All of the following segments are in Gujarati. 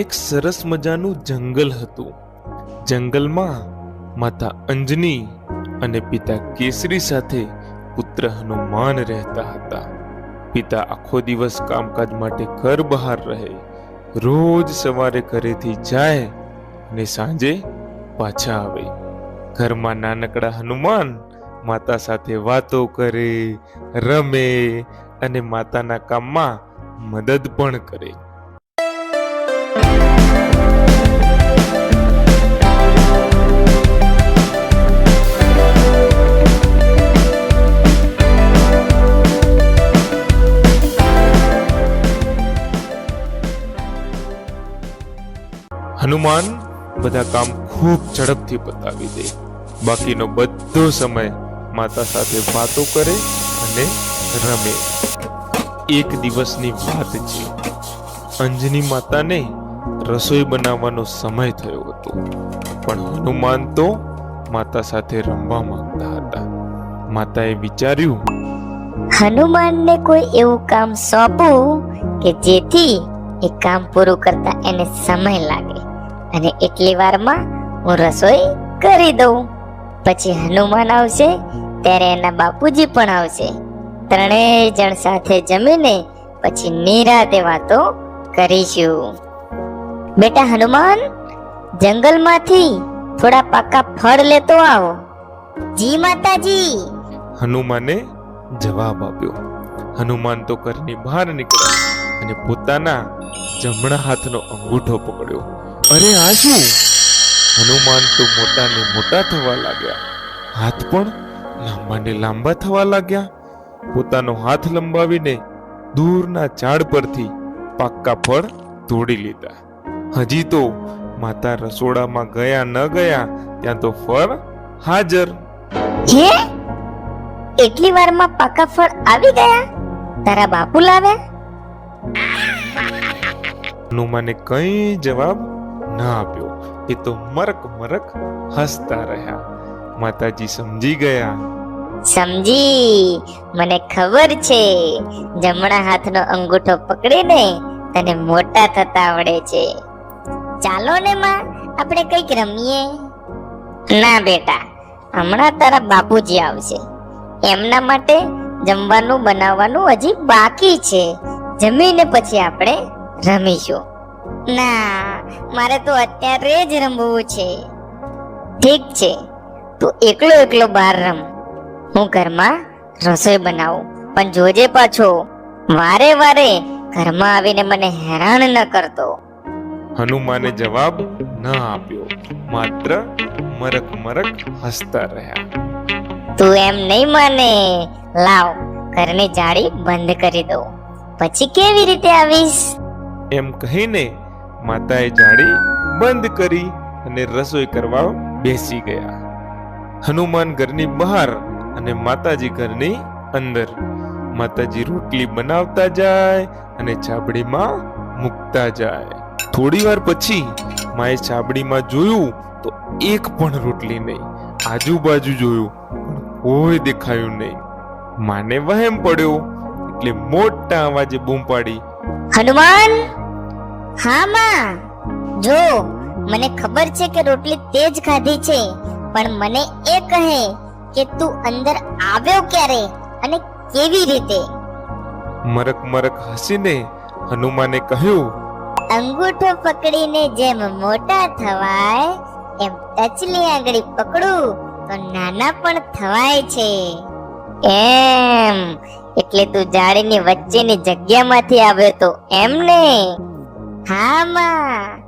એક સરસ મજાનું જંગલ હતું. જંગલમાં માતા અંજની અને પિતા કેસરી સાથે પુત્ર હનુમાન રહેતા હતા. પિતા આખો દિવસ કામકાજ માટે ઘર બહાર રહે, રોજ સવારે ઘરેથી જાય અને સાંજે પાછા આવે. ઘરમાં નાનકડા હનુમાન માતા સાથે વાતો કરે, રમે અને માતાના કામમાં મદદ પણ કરે. હનુમાન બધા કામ ખૂબ ઝડપથી પતાવી દે. બાકીનો બધો સમય માતા સાથે વાતો કરે અને રમે. એક દિવસની વાત છે. અંજની માતાને રસોઈ બનાવવાનો સમય થયો હતો. પણ હનુમાન તો માતા સાથે રમવા માંગતા હતા. માતાએ વિચાર્યું, હનુમાનને કોઈ એવું કામ સોંપવું કે જેથી એ કામ પૂરું કરતા એને સમય લાગે. અને એટલી વારમાં હું રસોઈ કરી દઉં. પછી હનુમાન આવશે, ત્યારે એના બાપુજી પણ આવશે. ત્રણેય જણ સાથે જમીને પછી નિરાતે વાતો કરીશું. બેટા હનુમાન, જંગલમાંથી થોડા પાકા ફળ લેતો આવો. જી માતાજી. હનુમાને જવાબ આપ્યો. હનુમાન તો ઘરની બહાર નીકળ્યો અને પોતાના જમણા હાથનો અંગૂઠો પકડ્યો. અરે આ શું હનુમાન તો મોટા ને મોટા થવા લાગ્યા. હાથ પણ લાંબા ને લાંબા થવા લાગ્યા. પોતાનો હાથ લંબાવીને દૂરના ઝાડ પરથી પાક્કા ફળ તોડી લીધા. હજી તો માતા રસોડામાં ગયા ન ગયા ત્યાં તો ફળ હાજર. જે? એટલી વારમાં પાકા ફળ આવી ગયા? તારા બાપુ લાવ્યા? હનુમાને કઈ જવાબ ન આપ્યો, એ તો મરક મરક હસતા રહ્યા. માતાજી સમજી ગયા. સમજી, મને ખબર છે, જમણા હાથનો અંગૂઠો પકડીને તને મોટા થતા આવડે છે. ચાલો ને માં, આપણે કંઈક રમીએ. ના બેટા, હમણાં તારા બાપુજી આવશે. એમના માટે જમવાનું બનાવવાનું હજી બાકી છે. જમીને પછી આપણે રમીશું. ના મારે તો અત્યારે જ રમવું છે. ઠીક છે તું એકલો એકલો બહાર રમ. હું ઘરમાં રસોઈ બનાવું. પણ જોજે પાછો વારે વારે ઘરમાં આવીને મને હેરાન ન કરતો. હનુમાને જવાબ ન આપ્યો. માત્ર મરક મરક હસતા રહ્યા. તું એમ નહીં માને. લાવ ઘરની જાળી બંધ કરી દઉં. પછી કેવી રીતે આવીશ? એમ કહીને માતાએ જાળી બંધ કરી અને રસોઈ કરવા બેસી ગયા. હનુમાન ઘરની બહાર અને માતાજી ઘરની અંદર. માતાજી રોટલી બનાવતા જાય અને છાબડીમાં મૂકતા જાય. થોડી વાર પછી માએ છાબડીમાં જોયું તો એક પણ રોટલી નહીં, આજુબાજુ જોયું કોઈ દેખાયું નહીં. માને વહેમ પડ્યો એટલે મોટા અવાજે બૂમ પાડી, હનુમાન! હા માં. જો મને ખબર છે કે રોટલી તેજ ખાધી છે પણ મને એ કહે કે તું અંદર આવ્યો ક્યારે અને કેવી રીતે? મરક મરક હસીને હનુમાને કહ્યું અંગૂઠો પકડીને જેમ મોટા થવાય એમ ટચલી આંગળી પકડું તો નાના પણ થવાય છે. એમ. એટલે તું જાળીની વચ્ચેની જગ્યામાંથી આવ્યો તો એમ ને? હા, માં.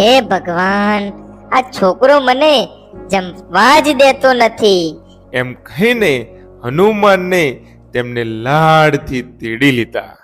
હે ભગવાન, આ છોકરો મને જમવા જ દેતો નથી. એમ કહીને હનુમાનને તેમને લાડથી તેડી લીધા.